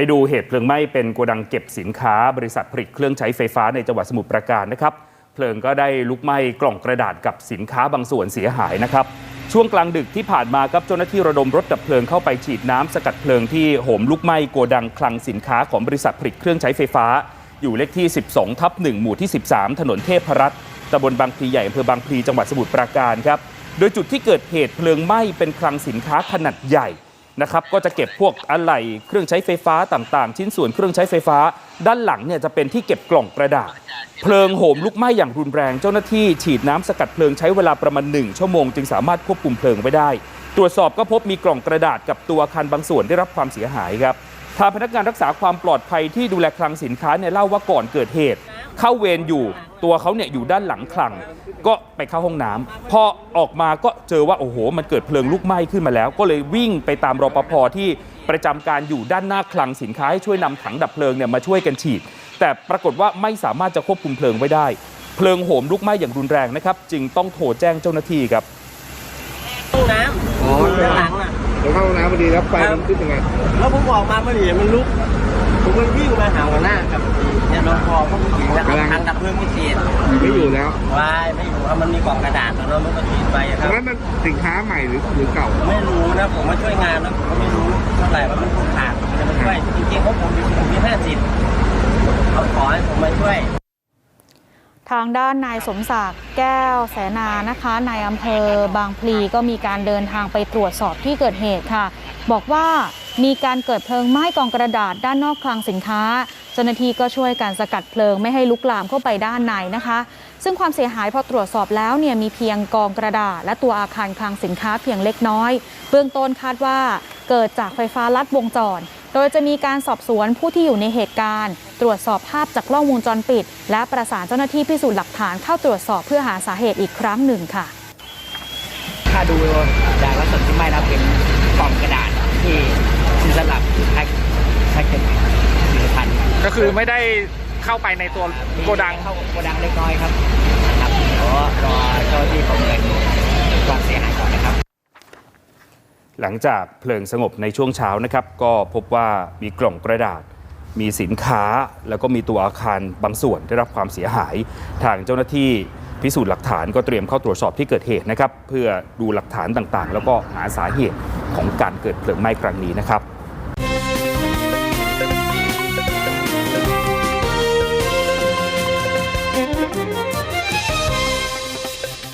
ไปดูเหตุเพลิงไหม้เป็นโกดังเก็บสินค้าบริษัทผลิตเครื่องใช้ไฟฟ้าในจังหวัดสมุทรปราการนะครับ เพลิงก็ได้ลุกไหม้กล่องกระดาษกับสินค้าบางส่วนเสียหายนะครับ ช่วงกลางดึกที่ผ่านมาครับเจ้าหน้าที่ระดมรถดับเพลิงเข้าไปฉีดน้ำสกัดเพลิงที่โหมลุกไหม้โกดังคลังสินค้าของบริษัทผลิตเครื่องใช้ไฟฟ้า อยู่เลขที่ 12 ทับ1หมู่ที่ 13 ถนนเทพรัตน์ตำบลบางพลีใหญ่อำเภอบางพลีจังหวัดสมุทรปราการครับ โดยจุดที่เกิดเหตุเพลิงไหม้เป็นคลังสินค้าขนาดใหญ่ นะครับก็จะเก็บพวกอะไหล่เครื่องใช้ไฟฟ้าต่างๆ ชิ้นส่วนเครื่องใช้ไฟฟ้า ด้านหลังเนี่ยจะเป็นที่เก็บกล่องกระดาษ เพลิงโหมลุกไหม้อย่างรุนแรง เจ้าหน้าที่ฉีดน้ำสกัดเพลิงใช้เวลาประมาณ1ชั่วโมงจึงสามารถควบคุมเพลิงไว้ได้ ตรวจสอบก็พบมีกล่องกระดาษกับตัวอาคารบางส่วนได้รับความเสียหายครับทางพนักงานรักษาความปลอดภัยที่ดูแลคลังสินค้าเนี่ยเล่าว่าก่อนเกิดเหตุ เข้าเวรอยู่ ตัวเขาเนี่ยอยู่ด้านหลังคลัง ก็ไปเข้าห้องน้ำพอออกมาก็เจอว่าโอ้โห มันเกิดเพลิงลุกไหม้ขึ้นมาแล้ว ก็เลยวิ่งไปตามรปภที่ประจำการอยู่ด้านหน้าคลังสินค้าให้ช่วยนำถังดับเพลิงเนี่ยมาช่วยกันฉีด แต่ปรากฏว่าไม่สามารถจะควบคุมเพลิงไว้ได้ เพลิงโหมลุกไหม้อย่างรุนแรงนะครับ จึงต้องโทรแจ้งเจ้าหน้าที่ครับห้องน้อ๋อำด้านหลังน่ะเดี๋ยวเข้าห้องน้ำพอดีแล้วไฟมันขึ้นยังไงแล้วผมออกมาพอดีมันลุก ผมก็วิ่งมาหาหัวหน้ากับเนี่ยรปภพวกผู้หญิงแล้วเอาทางดับเพลิงไปฉีดไม่อยู่แล้ววายไม่อยู่ครับมันมีกล่องกระดาษแล้วเนอะมันก็ฉีดไปอะคตรัอบนั้นมันสินค้าใหม่หรือหรือเก่า ไม่รู้นะผมมาช่วยงานแล้วผมก็ไม่รู้เท่าไหร่ว่ามันคงขาดจะมาช่วยจริงๆเขาผมมีผมมีห้าสิบเขาขอให้ผมมาช่วย ทางด้านนายสมศักดิ์แก้วแสนานะคะนายอำเภอบางพลีก็มีการเดินทางไปตรวจสอบที่เกิดเหตุค่ะ บอกว่า มีการเกิดเพลิงไหม้กองกระดาษด้านนอกคลังสินค้า เจ้าหน้าที่ก็ช่วยการสกัดเพลิงไม่ให้ลุกลามเข้าไปด้านในนะคะ ซึ่งความเสียหายพอตรวจสอบแล้วเนี่ยมีเพียงกองกระดาษ และตัวอาคารคลังสินค้าเพียงเล็กน้อย เบื้องต้นคาดว่าเกิดจากไฟฟ้าลัดวงจร โดยจะมีการสอบสวนผู้ที่อยู่ในเหตุการณ์ ตรวจสอบภาพจากกล้องวงจรปิด และประสานเจ้าหน้าที่พิสูจน์หลักฐานเข้าตรวจสอบเพื่อหาสาเหตุอีกครั้งหนึ่งค่ะ ถ้าดูจากลักษณะที่ไหม้นะเป็นกล่องกระดาษที่ที่สลับแพ็คแพ็คเป็นผลิตภัณฑ์ ก็คือไม่ได้เข้าไปในตัวโกดัง เข้าโกดังเล็กน้อยครับนะครับเดี๋ยวรอเจ้าที่ประเมินความเสียหายก่อนนะครับ หลังจากเพลิงสงบในช่วงเช้านะครับ ก็พบว่ามีกล่องกระดาษ มีสินค้า แล้วก็มีตัวอาคารบางส่วนได้รับความเสียหาย ทางเจ้าหน้าที่พิสูจน์หลักฐานก็เตรียมเข้าตรวจสอบที่เกิดเหตุนะครับ เพื่อดูหลักฐานต่างๆ แล้วก็หาสาเหตุของการเกิดเพลิงไหม้ครั้งนี้นะครับ